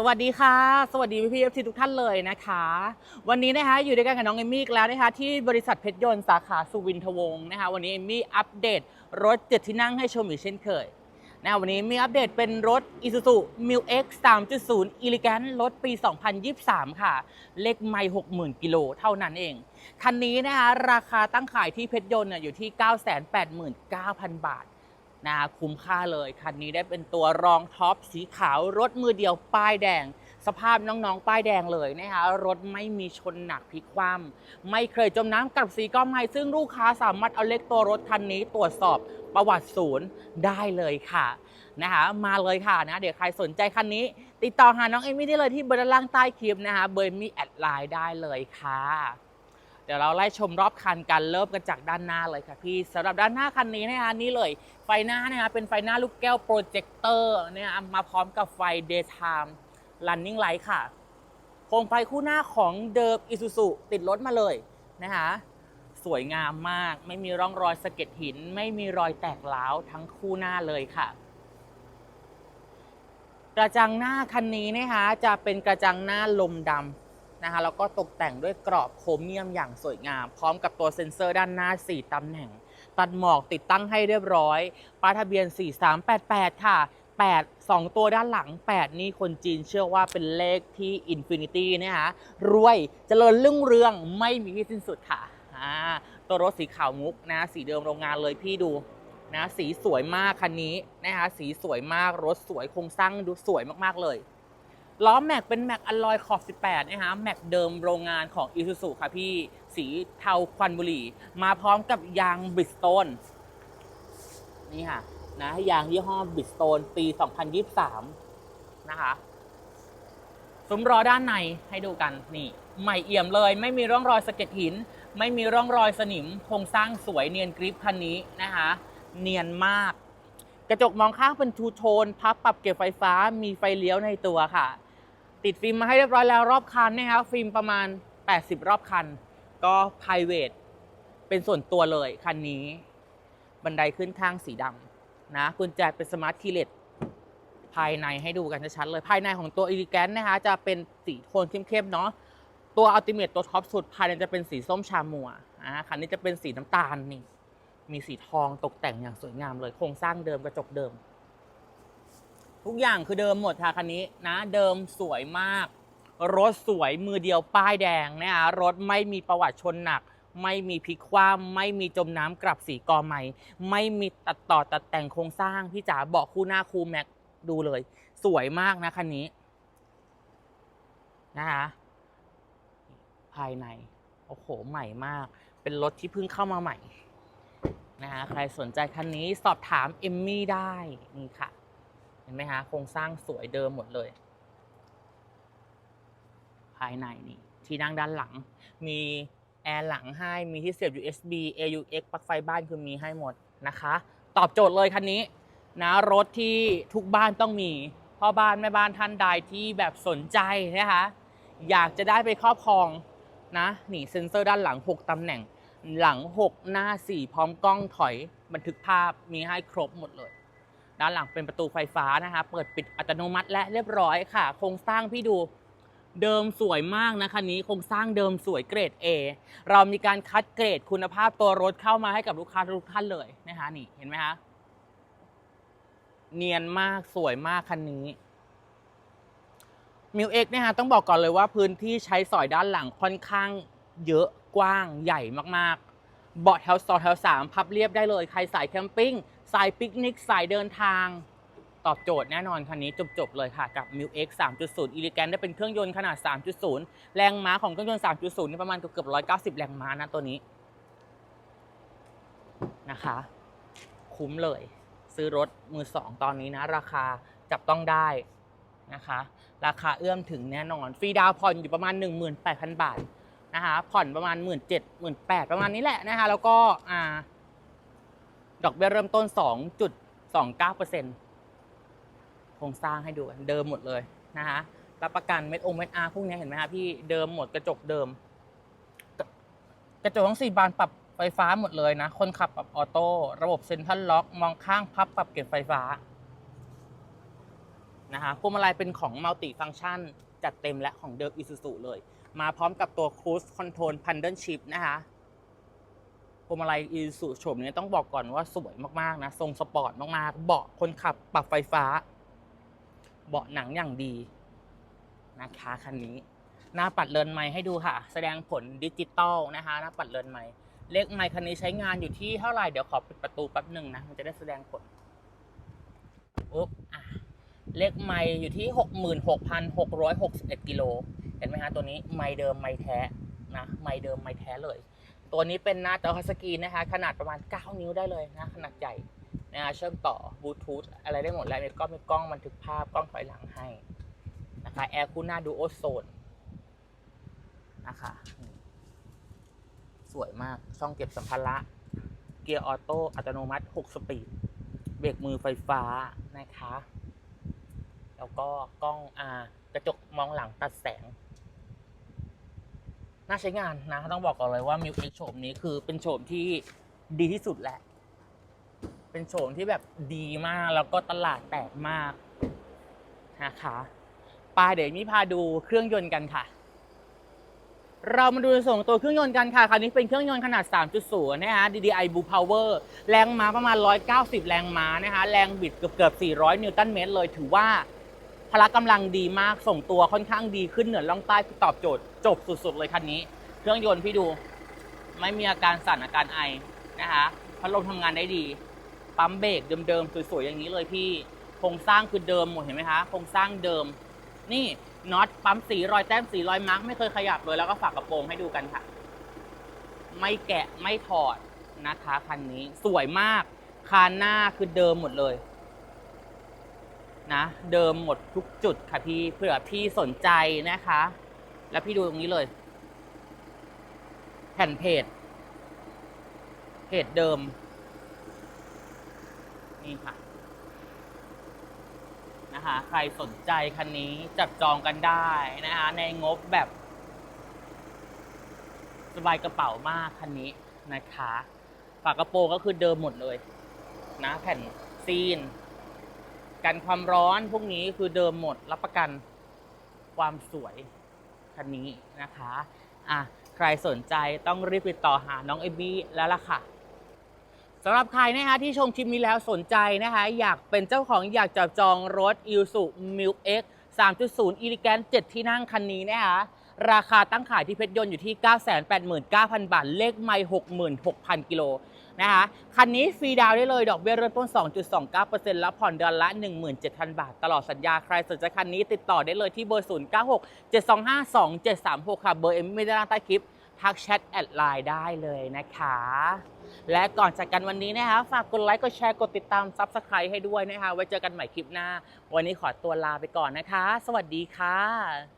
สวัสดีค่ะ สวัสดีพี่พีเอฟซีทุกท่านเลยนะคะ วันนี้นะคะอยู่ด้วยกันกับน้องเอมมี่อีกแล้วนะคะที่บริษัทเพชรยนต์สาขาสุวินทวงศ์นะคะ วันนี้เอมมี่อัปเดตรถเจ็ดที่นั่งให้ชมอีกเช่นเคยนะคะวันนี้มีอัปเดตเป็นรถ Isuzu m i l X 3.0 Elegant รถปี 2023 ค่ะ เลขไม่60,000 กิโลเท่านั้นเอง คันนี้นะคะราคาตั้งขายที่เพชรยนต์เนี่ยอยู่ที่ 989,000 บาท นะคะคุ้มค่าเลย คันนี้ได้เป็นตัวรองท็อปสีขาวรถมือเดียวป้ายแดง สภาพน้องๆ ป้ายแดงเลยนะคะรถไม่มีชนหนักพลิกคว่ำไม่เคยจมน้ำกับสีก้อมไม้ซึ่งลูกค้าสามารถเอาเลขตัวรถคันนี้ตรวจสอบประวัติศูนย์ได้เลยค่ะนะคะมาเลยค่ะนะเดี๋ยวใครสนใจคันนี้ ติดต่อหาน้องเอมี่ได้เลยที่เบอร์ด้านล่างใต้คลิปนะคะเบอร์มี่แอดไลน์ได้เลยค่ะ เดี๋ยวเราไล่ชมรอบคันกันเริ่มกันจากด้านหน้าเลยค่ะพี่สำหรับด้านหน้าคันนี้นะคะนี่เลยไฟหน้านะคะเป็นไฟหน้าลูกแก้วโปรเจคเตอร์เนี่ยมาพร้อมกับไฟ daytime running light ค่ะโคมไฟคู่หน้าของเดิม Isuzu ติดรถมาเลยนะคะสวยงามมาก ไม่มีร่องรอยสะเก็ดหิน ไม่มีรอยแตกร้าวทั้งคู่หน้าเลยค่ะกระจังหน้าคันนี้นะคะจะเป็นกระจังหน้าลมดำ นะคะแล้วก็ตกแต่งด้วยกรอบโครเมียมอย่างสวยงาม พร้อมกับตัวเซ็นเซอร์ด้านหน้า 4ตำแหน่ง ตัดหมอกติดตั้งให้เรียบร้อย ป้ายทะเบียน 4388 ค่ะ 8 2 ตัวด้านหลัง 8 นี่คนจีนเชื่อว่าเป็นเลขที่อินฟินิตี้นะคะรวยเจริญรุ่งเรืองไม่มีที่สิ้นสุดค่ะตัวรถสีขาวมุกนะ สีเดิมโรงงานเลยพี่ดูนะสีสวยมากคันนี้นะคะสีสวยมากรถสวยโครงสร้างดูสวยมากๆเลย ล้อแม็กเป็นแม็กอลลอยขอบ 18 นะคะแม็กเดิมโรงงานของ i s u z u ค่ะพี่ สีเทาควันบุหรี่ มาพร้อมกับยางบิสโตนนี่ค่ะ นะยางยี่ห้อบิสโตนปี 2023 นะคะซุ้มล้อด้านในให้ดูกันนี่ใหม่เอี่ยมเลย ไม่มีร่องรอยสะเก็ดหิน ไม่มีร่องรอยสนิมโครงสร้างสวยเนียนกริปคันนี้นะคะเนียนมาก กระจกมองข้างเป็นทูโทน พับปรับเก็บไฟฟ้ามีไฟเลี้ยวในตัวค่ะ ติดฟิล์มมาให้เรียบร้อยแล้วรอบคันนะคะฟิล์มประมาณ 80 รอบคัน ก็ p r i v a t เป็นส่วนตัวเลยคันนี้ บันไดขึ้นข้างสีดำนะกุญแจเป็นสมาร์ทคีเลสภายในให้ดูกันชัดๆเลยภายในของตัว e l e g a n t นะคะจะเป็นสีโทนเข้มๆเนาะตัว Ultimate ตัวท็อปสุดภายในจะเป็นสีส้มชามัวอ่าคันนี้จะเป็นสีน้ำตาลนี่มีสีทองตกแต่งอย่างสวยงามเลยโครงสร้างเดิมกระจกเดิม ทุกอย่างคือเดิมหมดค่ะคันนี้นะ เดิมสวยมาก รถสวยมือเดียวป้ายแดงนะคะรถไม่มีประวัติชนหนัก ไม่มีพลิกคว่ำไม่มีจมน้ำกลับสีกอใหม่ ไม่มีตัดต่อตัดแต่งโครงสร้างพี่จ๋าเบาะคู่หน้าคูแม็กดูเลย สวยมากนะคันนี้นะคะภายใน โอ้โห ใหม่มาก เป็นรถที่เพิ่งเข้ามาใหม่นะคะใครสนใจคันนี้สอบถามเอมมี่ได้นี่ค่ะ ห็นไหมคะโครงสร้างสวยเดิมหมดเลย ภายในนี่ที่นั่งด้านหลัง มีแอร์หลังให้มีที่เสียบ USB AUX ปลั๊กไฟบ้านคือมีให้หมดนะคะ ตอบโจทย์เลยคันนี้นะรถที่ทุกบ้านต้องมีพ่อบ้านแม่บ้านท่านใดที่แบบสนใจนะคะอยากจะได้ไปครอบครองนะนี่เซ็นเซอร์ด้านหลัง 6ตำแหน่งหลัง 6 หน้า 4 พร้อมกล้องถอยบันทึกภาพมีให้ครบหมดเลย ด้านหลังเป็นประตูไฟฟ้านะคะ เปิดปิดอัตโนมัติและเรียบร้อยค่ะ โครงสร้างพี่ดูเดิมสวยมากนะคันนี้โครงสร้างเดิมสวยเกรด A เรามีการคัดเกรดคุณภาพตัวรถเข้ามาให้กับลูกค้าทุกท่านเลยนะคะนี่เห็นไหมคะเนียนมากสวยมากคันนี้มิวเอ็กเนี่ยฮะต้องบอกก่อนเลยว่าพื้นที่ใช้สอยด้านหลังค่อนข้างเยอะกว้างใหญ่มากๆ เบาะแถวสองแถวสามพับเรียบได้เลย ใครสายแคมปิ้ง สายปิกนิกสายเดินทาง ตอบโจทย์แน่นอนคันนี้จบๆเลยค่ะ กับ m i l X 3.0 e l e g a n t ได้เป็นเครื่องยนต์ขนาด 3.0 แรงม้าของเครื่องยนต์ 3.0 นี่ประมาณเกือบๆ190 แรงม้านะตัวนี้นะคะ คุ้มเลย ซื้อรถมือสองตอนนี้นะ ราคาจับต้องได้นะคะ ราคาเอื้อมถึงแน่นอน ฟรีดาวน์ผ่อนอยู่ประมาณ 18,000 บาทนะคะผ่อนประมาณ 1 7 0 0 0 18,000ประมาณนี้แหละนะคะ แล้วก็อ่า ดอกเบี้ยเริ่มต้น 2.29%โครงสร้างให้ดูกันเดิมหมดเลยนะคะรับประกันเม็ดองเม็ดอาร์พวกนี้เห็นไหมคะพี่เดิมหมดกระจกเดิม กระจกทั้งสี่บานปรับไฟฟ้าหมดเลยนะ คนขับปรับออโต้ ระบบเซ็นทรัลล็อก มองข้างพับปรับเก็บไฟฟ้านะคะพวงมาลัยเป็นของมัลติฟัง c t ชัน จัดเต็มและของเดิม Isuzu เลย มาพร้อมกับตัว Cruise Control Paddle Shift นะคะ พวงมาลัย Isuzu โฉมนี้ต้องบอกก่อนว่าสวยมากๆนะทรงสปอร์ตมากๆ เบาะคนขับปรับไฟฟ้า เบาะหนังอย่างดีนะคะคันนี้ หน้าปัดเลินไม้ให้ดูค่ะ แสดงผลดิจิตอลนะคะ หน้าปัดเลินไม้เลขไม้คันนี้ใช้งานอยู่ที่เท่าไหร่เดี๋ยวขอปิดประตูแป๊บหนึ่งนะมันจะได้แสดงผลอุ๊บอะเลขไม้อยู่ที่ 66,661กิโลเห็นไหมฮะตัวนี้ไม้เดิมไม้แท้นะไม้เดิมไม้แท้เลย ตัวนี้เป็นหน้าจอทัชสกรีนนะคะ ขนาดประมาณ 9 นิ้วได้เลยนะ ขนาดใหญ่นะเชื่อมต่อบลูทูธอะไรได้หมดแล้วมีกล้องมีกล้องบันทึกภาพกล้องถอยหลังให้นะคะแอร์คูน่าดูโอโซนนะคะ สวยมากช่องเก็บสัมภาระ เกียร์ออโต้อัตโนมัติ 6 สปีด เบรกมือไฟฟ้านะคะ แล้วก็กล้องอากระจกมองหลังตัดแสง น่าใช้งานนะ ต้องบอกก่อนเลยว่า m ิ x โฉมนี้คือเป็นโฉมที่ดีที่สุดแหละ เป็นโฉมที่แบบดีมากแล้วก็ตลาดแตกมากนะคะปาเดี๋ยวนี้พาดูเครื่องยนต์กันค่ะ เรามาดูในส่วนของตัวเครื่องยนต์กันค่ะคราวนี้เป็นเครื่องยนต์ขนาด 3.0 นะฮะ DDI Blue Power แรงม้าประมาณ 190 แรงม้านะคะ แรงบิดเกือบเกือบ400 นิวตันเมตรเลยถือว่า พละกำลังดีมากส่งตัวค่อนข้างดีขึ้นเหนือล่องใต้ตอบโจทย์จบสุดๆเลยคันนี้ เครื่องยนต์พี่ดูไม่มีอาการสั่นอาการไอนะคะพัดลมทำงานได้ดี ปั๊มเบรกเดิมๆสวยๆอย่างนี้เลยพี่โครงสร้างคือเดิมหมดเห็นไหมคะโครงสร้างเดิม นี่น็อตปั๊มสีรอยแต้มสีรอยมาร์กไม่เคยขยับเลยแล้วก็ฝากกระโปรงให้ดูกันค่ะ ไม่แกะไม่ถอดนะคะคันนี้สวยมากคานหน้าคือเดิมหมดเลย นะ เดิมหมดทุกจุดค่ะพี่เผื่อพี่สนใจนะคะ แล้วพี่ดูตรงนี้เลย แผ่นเพจเพจเดิม นี่ค่ะ นะคะ ใครสนใจคันนี้จับจองกันได้นะคะ ในงบแบบ สบายกระเป๋ามากคันนี้นะคะ ฝากระโปรงก็คือเดิมหมดเลย นะ แผ่นซีน กันความร้อนพวกนี้คือเดิมหมดรับประกันความสวยคันนี้นะคะอะใครสนใจต้องรีบติดต่อหาน้องเอบี้แล้วล่ะค่ะสำหรับใครนะคะที่ชมคลิปนี้แล้วสนใจนะคะอยากเป็นเจ้าของอยากจับจองรถ i s u Milk X 3.0 e l e g a n t 7 ที่นั่งคันนี้นะคะราคาตั้งขายที่เพชรยนต์อยู่ที่ 989,000 บาท เลขไม่66,000 กิโล นะคะคันนี้ฟรีดาวได้เลย ดอกเบี้ยเริ่มต้น 2.29%แล้วผ่อนเดือนละ 17,000 บาท ตลอดสัญญา ใครสนใจคันนี้ติดต่อได้เลยที่เบอร์ 096 725 2736 ค่ะ เบอร์เอ็มไม่ได้ล่างใต้คลิป ทักแชทแอดไลน์ได้เลยนะคะ และก่อนจากกันวันนี้นะคะ ฝากกดไลค์ กดแชร์ กดติดตามซับสไครต์ให้ด้วยนะคะ ไว้เจอกันใหม่คลิปหน้า วันนี้ขอตัวลาไปก่อนนะคะ สวัสดีค่ะ